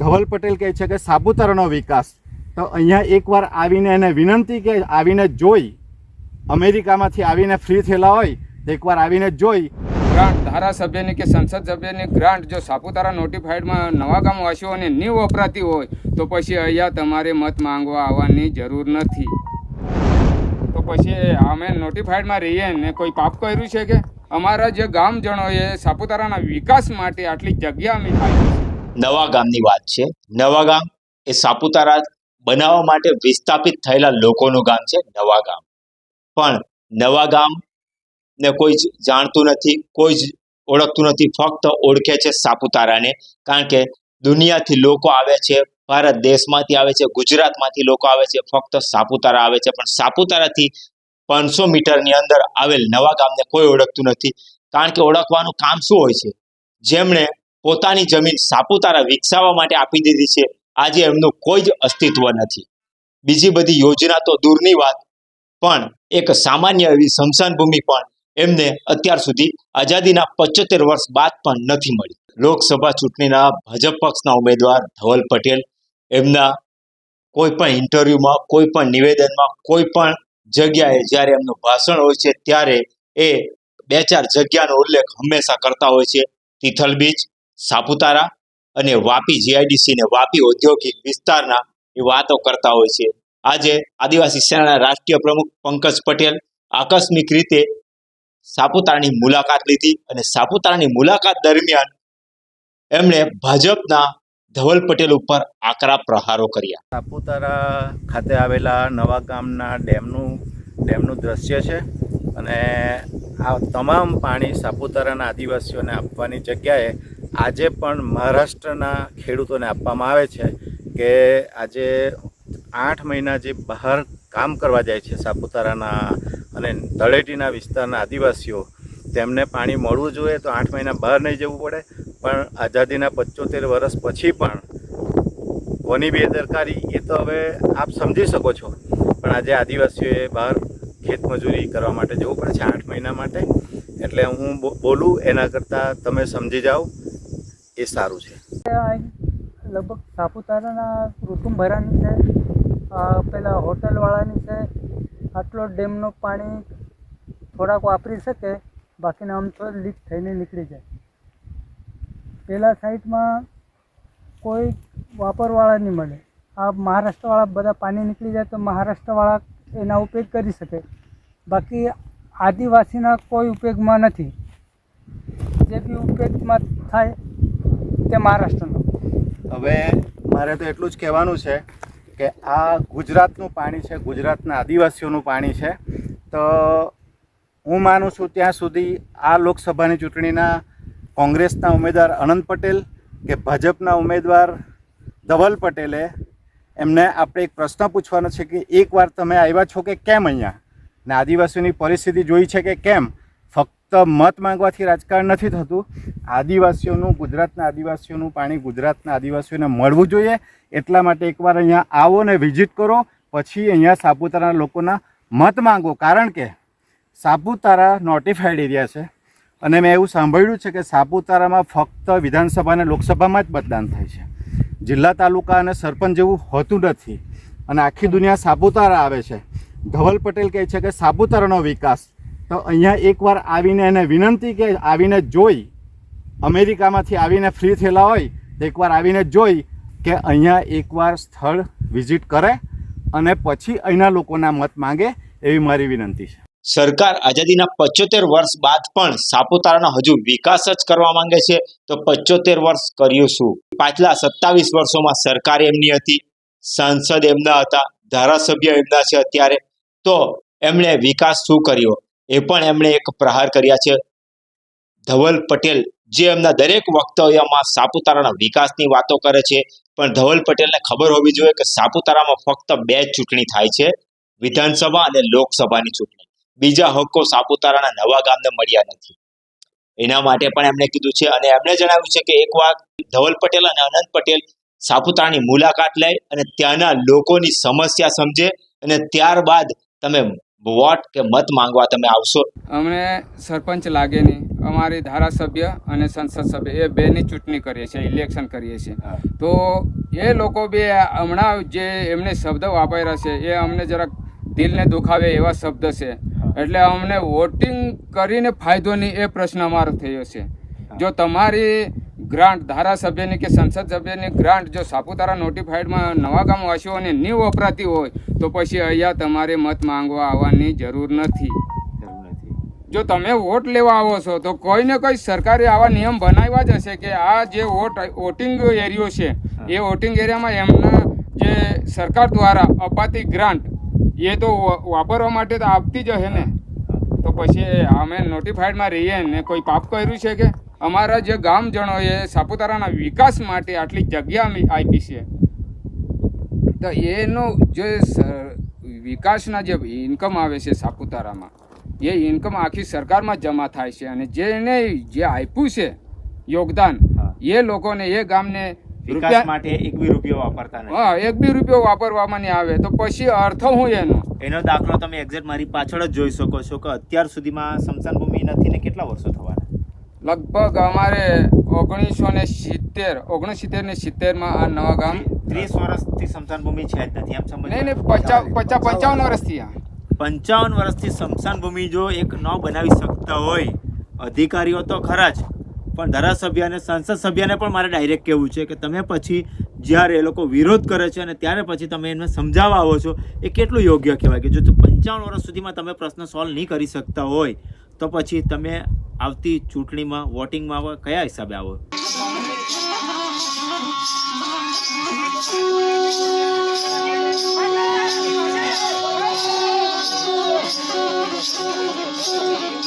ધવલ પટેલ કહે છે કે સાપુતારાનો વિકાસ. તો અહીંયા એકવાર આવીને એને વિનંતી કે આવીને જોઈ. અમેરિકામાંથી આવીને ફ્રી થયેલા હોય એકવાર આવીને જોઈ. ગ્રાન્ટ ધારાસભ્યની કે સંસદ સભ્યની ગ્રાન્ટ જો સાપુતારા નોટિફાઈડમાં નવા ગામ વાસીઓને નહીં વપરાતી હોય, તો પછી અહીંયા તમારે મત માંગવા આવવાની જરૂર નથી. પછી અમે નોટિફાઈડમાં રહીએ ને કોઈ પાપ કર્યું છે કે? અમારા જે ગામજનોએ સાપુતારાના વિકાસ માટે આટલી જગ્યા અમે નવા ગામની વાત છે. નવા ગામ એ સાપુતારા બનાવવા માટે વિસ્થાપિત થયેલા લોકોનું ગામ છે નવા ગામ. પણ નવા ગામ ને કોઈ જ જાણતું નથી, કોઈ જ ઓળખતું નથી, ફક્ત ઓળખે છે સાપુતારાને. કારણ કે દુનિયાથી લોકો આવે છે ભારત દેશમાંથી આવે છે, ગુજરાતમાંથી લોકો આવે છે, ફક્ત સાપુતારા આવે છે. પણ સાપુતારાથી પાંચસો મીટરની અંદર આવેલ નવા ગામને કોઈ ઓળખતું નથી. કારણ કે ઓળખવાનું કામ શું હોય છે? જેમણે પોતાની જમીન સાપુતારા વિકસાવવા માટે આપી દીધી છે, આજે એમનું કોઈ જ અસ્તિત્વ નથી. બીજી બધી યોજના તો દૂરની વાત, પણ એક સામાન્ય એવી સ્મશાન ભૂમિ પણ એમને અત્યાર સુધી આઝાદીના પચોતેર વર્ષ બાદ પણ નથી મળી. લોકસભા ચૂંટણીના ભાજપ પક્ષના ઉમેદવાર ધવલ પટેલ એમના કોઈ પણ ઇન્ટરવ્યુમાં, કોઈ પણ નિવેદનમાં, કોઈ પણ જગ્યાએ જ્યારે એમનું ભાષણ હોય છે, ત્યારે એ બે ચાર જગ્યાનો ઉલ્લેખ હંમેશા કરતા હોય છે. તિથલ બીચ, સાપુતારા અને વાપી જીઆઈડીસી ને વાપી ઔદ્યોગિક વિસ્તારના એ વાતો કરતા હોય છે. આજે આદિવાસી સેનાના રાષ્ટ્રીય પ્રમુખ પંકજ પટેલ આકસ્મિક રીતે સાપુતારાની મુલાકાત લીધી અને સાપુતારાની મુલાકાત દરમિયાન એમણે ભાજપના ધવલ પટેલ ઉપર આકરા પ્રહારો કર્યા. સાપુતારા ખાતે આવેલા નવા ગામના ડેમનું ડેમનું દ્રશ્ય છે અને આ તમામ પાણી સાપુતારાના આદિવાસીઓને આપવાની જગ્યાએ આજે પણ મહારાષ્ટ્રના ખેડૂતોને આપવામાં આવે છે કે આજે આઠ મહિના જે બહાર કામ કરવા જાય છે સાપુતારાના અને તળેટીના વિસ્તારના આદિવાસીઓ, તેમને પાણી મળવું જોઈએ તો આઠ મહિના બહાર નહીં જવું પડે. પણ આઝાદીના પચોતેર વર્ષ પછી પણ કોની બેદરકારી એ તો હવે આપ સમજી શકો છો. પણ આજે આદિવાસીઓએ બહાર ખેતમજૂરી કરવા માટે જવું પડે છે આઠ મહિના માટે. એટલે હું બોલું, એના કરતાં તમે સમજી જાઓ, એ સારું છે. લગભગ સાપુતારાના ઋતુંભરાની છે. પેલા હોટલવાળાની છે. આટલો ડેમનું પાણી થોડાક વાપરી શકે, બાકીના આમ તો લીક થઈને નીકળી જાય. પેલા સાઈડમાં કોઈ વાપરવાળા નહીં મળે. આ મહારાષ્ટ્રવાળા બધા પાણી નીકળી જાય તો મહારાષ્ટ્રવાળા એના ઉપયોગ કરી શકે. બાકી આદિવાસીના કોઈ ઉપયોગમાં નથી. જે બી ઉપયોગમાં થાય તે મહારાષ્ટ્રનો. હવે મારે તો એટલું જ કહેવાનું છે કે આ ગુજરાતનું પાણી છે, ગુજરાતના આદિવાસીઓનું પાણી છે. તો હું માનું છું ત્યાં સુધી આ લોકસભાની ચૂંટણીના કોંગ્રેસના ઉમેદવાર અનંત પટેલ કે ભાજપના ઉમેદવાર ધવલ પટેલે? એમને આપણે એક પ્રશ્ન પૂછવાનો છે કે એકવાર તમે આવ્યા છો કે કેમ અહીંયા? ને આદિવાસીઓની પરિસ્થિતિ જોઈ છે કે કેમ? ફક્ત મત માંગવાથી રાજકારણ નથી થતું. આદિવાસીઓનું, ગુજરાતના આદિવાસીઓનું પાણી ગુજરાતના આદિવાસીઓને મળવું જોઈએ. એટલા માટે એકવાર અહીંયા આવો ને વિઝિટ કરો. પછી અહીંયા સાપુતારાના લોકોના મત માંગો. કારણ કે સાપુતારા નોટિફાઈડ એરિયા છે. અને મેં એવું સાંભળ્યું છે કે સાપુતારામાં ફક્ત વિધાનસભા અને લોકસભામાં જ મતદાન થાય છે. જિલ્લા તાલુકા અને સરપંચ જેવું હોતું નથી. અને આખી દુનિયા સાપુતારા આવે છે. ધવલ પટેલ કહે છે કે સાપુતારાનો વિકાસ. તો અહીંયા એકવાર આવીને એને વિનંતી કે આવીને જોઈ, અમેરિકામાંથી આવીને ફ્રી થયેલા હોય, તો એકવાર આવીને જોઈ કે અહીંયા એકવાર સ્થળ વિઝિટ કરે અને પછી અહીંના લોકોના મત માંગે એવી મારી વિનંતી છે. સરકાર આઝાદીના પચોતેર વર્ષ બાદ પણ સાપુતારાનો હજુ વિકાસ જ કરવા માંગે છે, તો પચોતેર વર્ષ કર્યું શું? પાછલા સત્તાવીસ વર્ષોમાં સરકાર એમની હતી, સાંસદ એમના હતા, ધારાસભ્ય એમના છે અત્યારે. તો એમણે વિકાસ શું કર્યો? એ પણ એમણે એક પ્રહાર કર્યા છે. ધવલ પટેલ જે એમના દરેક વક્તવ્યમાં સાપુતારાના વિકાસની વાતો કરે છે, પણ ધવલ પટેલને ખબર હોવી જોઈએ કે સાપુતારામાં ફક્ત બે ચૂંટણી થાય છે, વિધાનસભા અને લોકસભાની ચૂંટણી. બીજા હક્કો સાપુતારાના નવા ગામને મળ્યા નથી. એના માટે પણ એમણે કીધું છે અને એમણે જણાવ્યું છે કે એકવાર ધવલ પટેલ અને અનંત પટેલ સાપુતારાની મુલાકાત લે અને ત્યાંના લોકોની સમસ્યા સમજે અને ત્યારબાદ તમે વોટ કે મત માંગવા તમે આવશો. અમને સરપંચ લાગે નહીં. અમારી ધારાસભ્ય અને સંસદ સભ્ય એ બેની ચૂંટણી કરીએ છીએ ઇલેક્શન કરીએ છીએ. તો એ લોકો બી હમણાં જે એમને શબ્દ વાપર્યા છે એ અમને જરાક દિલને દુખાવે એવા શબ્દ છે. એટલે અમને વોટિંગ કરીને ફાયદો નહીં એ પ્રશ્ન અમારો થયો છે. જો તમારી ગ્રાન્ટ ધારાસભ્યની કે સંસદ સભ્યની ગ્રાન્ટ જો સાપુતારા નોટિફાઈડમાં નવા ગામવાસીઓને નહીં વપરાતી હોય તો પછી અહીંયા તમારે મત માંગવા આવવાની જરૂર નથી. જો તમે વોટ લેવા આવો છો તો કોઈ ને કોઈ સરકારે આવા નિયમ બનાવ્યા જ હશે કે આ જે વોટ વોટિંગ એરિયો છે એ વોટિંગ એરિયામાં એમના જે સરકાર દ્વારા અપાતી ગ્રાન્ટ એ તો વાપરવા માટે તો આપતી જ હશે ને. તો પછી અમે નોટિફાઈડમાં રહીએ ને કોઈ પાપ કર્યું છે કે? અમારા જે ગામજનોએ સાપુતારાના વિકાસ માટે આટલી જગ્યા આપી છે. તો એનો જે વિકાસના જે ઇન્કમ આવે છે સાપુતારામાં એ ઇન્કમ આખી સરકારમાં જમા થાય છે અને જેને જે આપ્યું છે યોગદાન એ લોકોને એ ગામને વિકાસ માટે એક બી રૂપિયો વાપરતા નથી. હા એક બી રૂપિયો વાપરવામાં નહીં આવે તો પછી અર્થ હું એનો? એનો દાખલો તમે એક્ઝેક્ટ મારી પાછળ જ જોઈ શકો છો કે અત્યાર સુધીમાં સમશાન ભૂમિ નથી ને કેટલા વર્ષો થવાના? લગભગ અમારે ઓગણીસો ને સિત્તેર ઓગણસિત્તેર ને સિત્તેરમાં આ નવા ગામ ત્રીસ વર્ષથી સમશાન ભૂમિ છે જ નથી એમ સમજ નહીં નહીં પચાસ પચાસ પંચાવન વર્ષથી આ. પંચાવન વર્ષથી સમશાન ભૂમિ જો એક ન બનાવી શકતા હોય અધિકારીઓ તો ખરા જ પણ ધારાસભ્ય અને સંસદ સભ્યને પણ મારે ડાયરેક્ટ કહેવું છે કે તમે પછી જ્યારે એ લોકો વિરોધ કરે છે અને ત્યારે પછી તમે એમને સમજાવવા આવો છો, એ કેટલું યોગ્ય કહેવાય કે જો પંચાવન વર્ષ સુધીમાં તમે પ્રશ્ન સોલ્વ નહીં કરી શકતા હોય, તો પછી તમે આવતી ચૂંટણીમાં વોટિંગમાં કયા હિસાબે આવો Thank you.